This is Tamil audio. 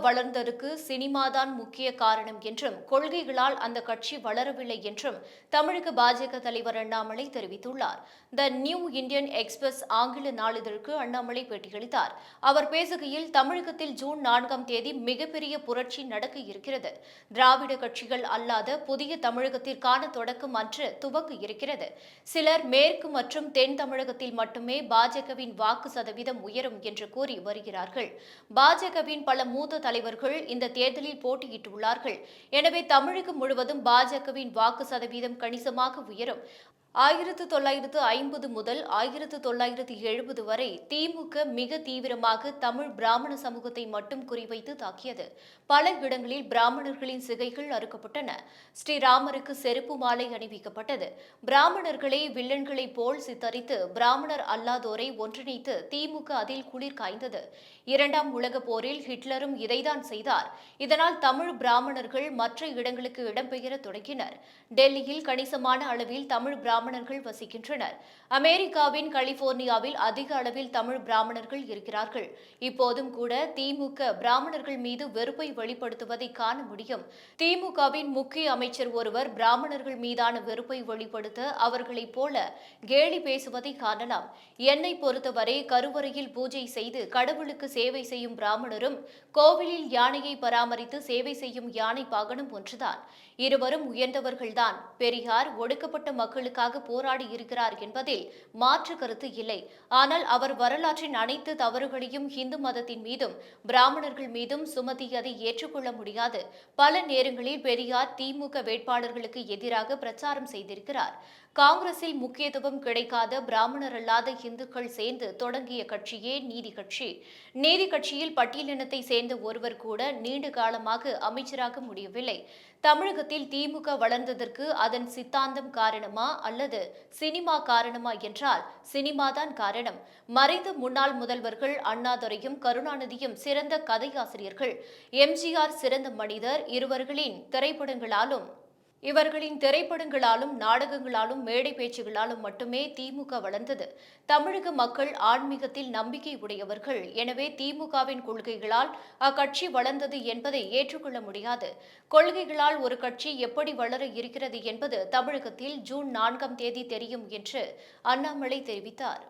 வளர்ந்ததற்கு சினிமாதான் முக்கிய காரணம் என்றும் கொள்கைகளால் அந்த கட்சி வளரவில்லை என்றும் தமிழக பாஜக தலைவர் அண்ணாமலை தெரிவித்துள்ளார். த நியூ இந்தியன் எக்ஸ்பிரஸ் ஆங்கில நாளிதழுக்கு அண்ணாமலை பேட்டியளித்தார். அவர் பேசுகையில் தமிழகத்தில் ஜூன் நான்காம் தேதி மிகப்பெரிய புரட்சி நடக்க இருக்கிறது. திராவிட கட்சிகள் அல்லாத புதிய தமிழகத்திற்கான தொடக்கம் அன்று துவக்க இருக்கிறது. சிலர் மேற்கு மற்றும் தென் தமிழகத்தில் மட்டுமே பாஜகவின் வாக்கு சதவீதம் உயரும் என்று கூறி வருகிறார்கள். பாஜகவின் பல மூத்த தலைவர்கள் இந்த தேர்தலில் போட்டியிட்டுள்ளார்கள். எனவே தமிழகம் முழுவதும் பாஜகவின் வாக்கு சதவீதம் கணிசமாக உயரும். ஆயிரத்து தொள்ளாயிரத்து ஐம்பது முதல் ஆயிரத்து தொள்ளாயிரத்து எழுபது வரை திமுக மிக தீவிரமாக தமிழ் பிராமண சமூகத்தை மட்டும் குறிவைத்து தாக்கியது. பல இடங்களில் பிராமணர்களின் சிகைகள் அறுக்கப்பட்டன. ஸ்ரீராமருக்கு செருப்பு மாலை அணிவிக்கப்பட்டது. பிராமணர்களை வில்லன்களைப் போல் சித்தரித்து பிராமணர் அல்லாதோரை ஒன்றிணைத்து திமுக அதில் குளிர் காய்ந்தது. இரண்டாம் உலகப் போரில் ஹிட்லரும் இதைதான் செய்தார். இதனால் தமிழ் பிராமணர்கள் மற்ற இடங்களுக்கு இடம்பெயர தொடங்கினர். டெல்லியில் கணிசமான அளவில் தமிழ் பிராமணர்கள் வசிக்கின்றனர். அமெரிக்காவின் கலிபோர்னியாவில் அதிக அளவில் தமிழ் பிராமணர்கள் இருக்கிறார்கள். இப்போதும் கூட திமுக பிராமணர்கள் மீது வெறுப்பை வெளிப்படுத்துவதை காண முடியும். திமுகவின் முக்கிய அமைச்சர் ஒருவர் பிராமணர்கள் மீதான வெறுப்பை வெளிப்படுத்த அவர்களைப் போல கேலி பேசுவதை காணலாம். என்னை பொறுத்தவரை கருவறையில் பூஜை செய்து கடவுளுக்கு சேவை செய்யும் பிராமணரும் கோவிலில் யானையை பராமரித்து சேவை செய்யும் யானை பாகனும் ஒன்றுதான். இருவரும் உயர்ந்தவர்கள்தான். பெரியார் ஒடுக்கப்பட்ட மக்களுக்காக போராடி இருக்கிறார் என்பதில் மாற்று கருத்து இல்லை. ஆனால் அவர் வரலாற்றின் அனைத்து தவறுகளையும் இந்து மதத்தின் மீதும் பிராமணர்கள் மீதும் சுமத்தியதை ஏற்றுக்கொள்ள முடியாது. பல நேரங்களில் பெரியார் திமுக வேட்பாளர்களுக்கு எதிராக பிரச்சாரம் செய்திருக்கிறார். காங்கிரஸில் முக்கியத்துவம் கிடைக்காத பிராமணர் அல்லாத இந்துக்கள் சேர்ந்து தொடங்கிய கட்சியே நீதி கட்சி. நீதி கட்சியில் பட்டியலினத்தை சேர்ந்த ஒருவர் கூட நீண்ட காலமாக அமைச்சராக முடியவில்லை. தமிழகத்தில் திமுக வளர்ந்ததற்கு அதன் சித்தாந்தம் காரணமா அல்லது சினிமா காரணமா என்றால் சினிமாதான் காரணம். மறைந்த முன்னாள் முதல்வர்கள் அண்ணாதுரையும் கருணாநிதியும் சிறந்த கதையாசிரியர்கள். எம்ஜிஆர் சிறந்த மனிதர் இருவர்களின் திரைப்படங்களாலும் இவர்களின் திரைப்படங்களாலும் நாடகங்களாலும் மேடை பேச்சுகளாலும் மட்டுமே திமுக வளர்ந்தது. தமிழக மக்கள் ஆன்மீகத்தில் நம்பிக்கை உடையவர்கள். எனவே திமுகவின் கொள்கைகளால் அக்கட்சி வளர்ந்தது என்பதை ஏற்றுக்கொள்ள முடியாது. கொள்கைகளால் ஒரு கட்சி எப்படி வளர இருக்கிறது என்பது தமிழகத்தில் ஜூன் நான்காம் தேதி தெரியும் என்று அண்ணாமலை தெரிவித்தார்.